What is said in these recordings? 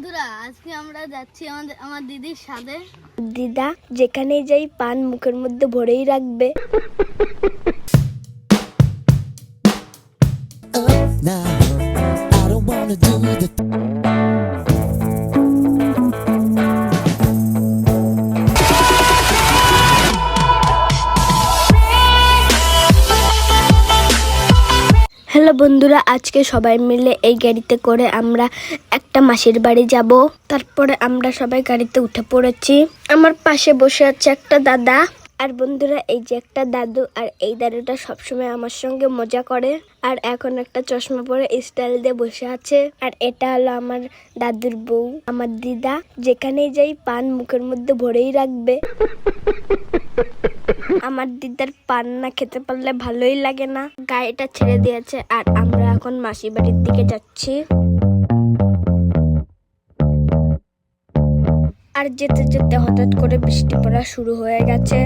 বন্ধুরা আজকে আমরা যাচ্ছি আমাদের আমার দিদির সাথে দিদা যেখানে যাই পান মুখের মধ্যে ভরেই রাখবে now. I don't wanna do the hello বন্ধুরা, আজকে সবাই মিলে এই গাড়িতে করে আমরা একটা মাসির বাড়ি যাব। তারপরে আমরা সবাই গাড়িতে উঠে পড়েছি। আমার পাশে বসে আছে একটা দাদা। আর বন্ধুরা, এই যে একটা দাদু আর এই দাদুটা সবসময় আমার সঙ্গে মজা করে। আর এখন একটা চশমা পরে স্টাইল দিয়ে বসে আছে। আর এটা হলো আমার দাদুর বউ, আমার দিদা। যেখানেই যাই, পান মুখের মধ্যে ভরেই রাখবে। আমার দিদার পান না খেতে পারলে ভালোই লাগে না। গাড়িটা ছেড়ে দিয়েছে আর আমরা এখন মাসি বাড়ির দিকে যাচ্ছি। আর যেতে যেতে হঠাৎ করে বৃষ্টি পড়া শুরু হয়ে গেছে।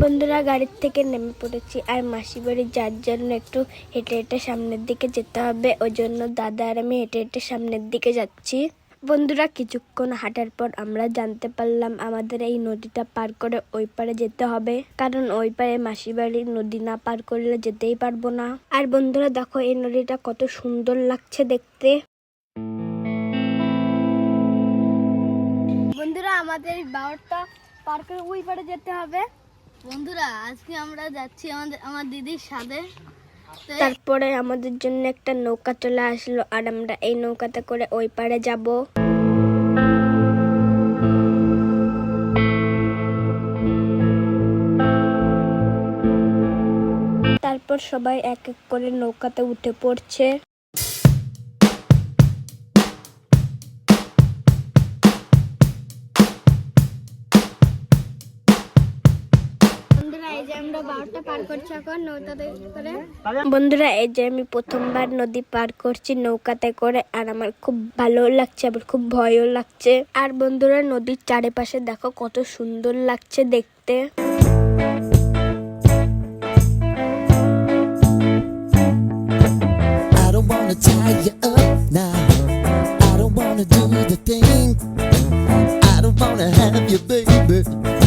বন্ধুরা, গাড়ির থেকে নেমে পড়েছি আর মাসি বাড়ি যার জন্য একটু হেঁটে হেঁটে সামনের দিকে যেতে হবে, ওই জন্য দাদা আর আমি হেঁটে হেঁটে সামনের দিকে যাচ্ছি। বন্ধুরা, কিছুক্ষণ হাঁটার পর আমরা জানতে পারলাম আমাদের এই নদীটা পার করে ওই পারে যেতে হবে। কারণ ওই পারে মাসি বাড়ির নদী না পার করলে যেতেই পারব না। আর বন্ধুরা, দেখো এই নদীটা কত সুন্দর লাগছে দেখতে। বন্ধুরা, আমাদের বারোটা পার করে ওই পারে যেতে হবে। বন্ধুরা, আজকে আমরা যাচ্ছি আমাদের, আমার দিদির সাথে। তারপরে আমাদের জন্য একটা নৌকা চলে আসলো, আর আমরা এই নৌকাতে করে ওই পারে যাব। তারপর সবাই এক এক করে নৌকাতে উঠে পড়ছে। আমরা বারোটা পার করছি এখন নৌকাতে করে বন্ধুরা এই যে আমি প্রথমবার নদী পার করছি নৌকাতে করে আর আমার খুব ভালো লাগছে আবার খুব ভয়ও লাগছে আর বন্ধুরা নদীর চারিপাশে দেখো কত সুন্দর লাগছে দেখতে I don't wanna tie you up now. I don't wanna do the thing. I don't wanna have you, baby.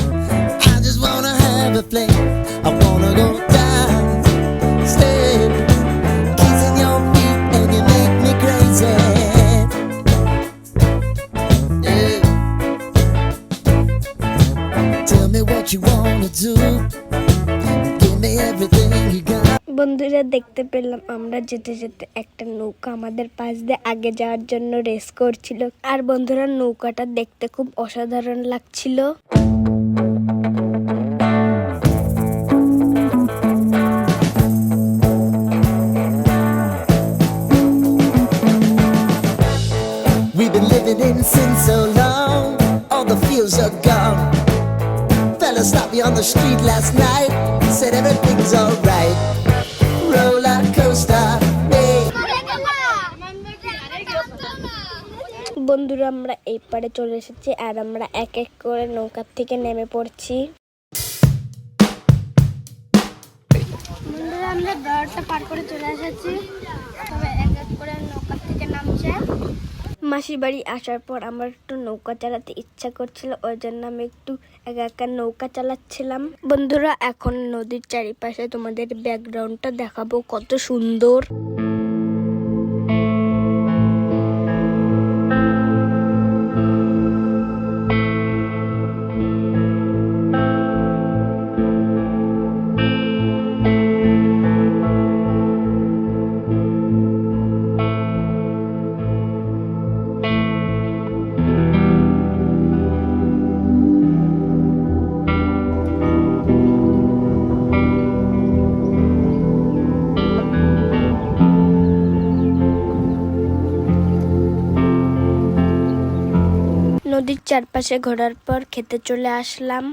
বন্ধুরা, দেখতে পেলাম আমরা যেতে যেতে একটা নৌকা আমাদের পাশ দিয়ে আগে যাওয়ার জন্য রেস করছিল। আর বন্ধুরা, নৌকাটা দেখতে খুব অসাধারণ লাগছিল। In sin so long, all the feels are gone. Fella stopped me on the street last night, said everything's alright. Roller coaster, বন্ধুরা আমরা এই পারে চলে এসেছি আর আমরা এক এক করে নৌকার থেকে নেমে পড়ছি বন্ধুরা আমরা বারোটা পার করে চলে এসেছি তবে এক এক করে নৌকা থেকে নামছে মাসির বাড়ি আসার পর আমার একটু নৌকা চালাতে ইচ্ছা করছিল, ওই জন্য আমি একটু একা একা নৌকা চালাচ্ছিলাম। বন্ধুরা, এখন নদীর চারিপাশে তোমাদের ব্যাকগ্রাউন্ডটা দেখাবো কত সুন্দর। নদীর চারপাশে ঘোরার পর খেতে চলে আসলাম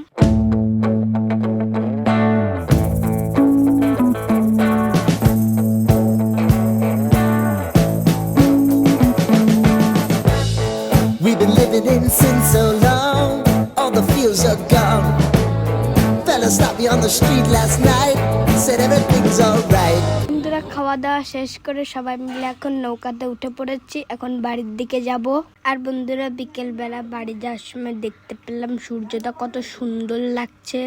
stopped me on the street last night, said everything's alright. বন্ধুরা খাওয়া দাওয়া শেষ করে সবাই মিলে এখন নৌকাতে উঠে পড়েছি। এখন বাড়ির দিকে যাব। আর বন্ধুরা বিকেল বেলা বাড়ি যাওয়ার সময় দেখতে পেলাম সূর্যটা কত সুন্দর লাগছে।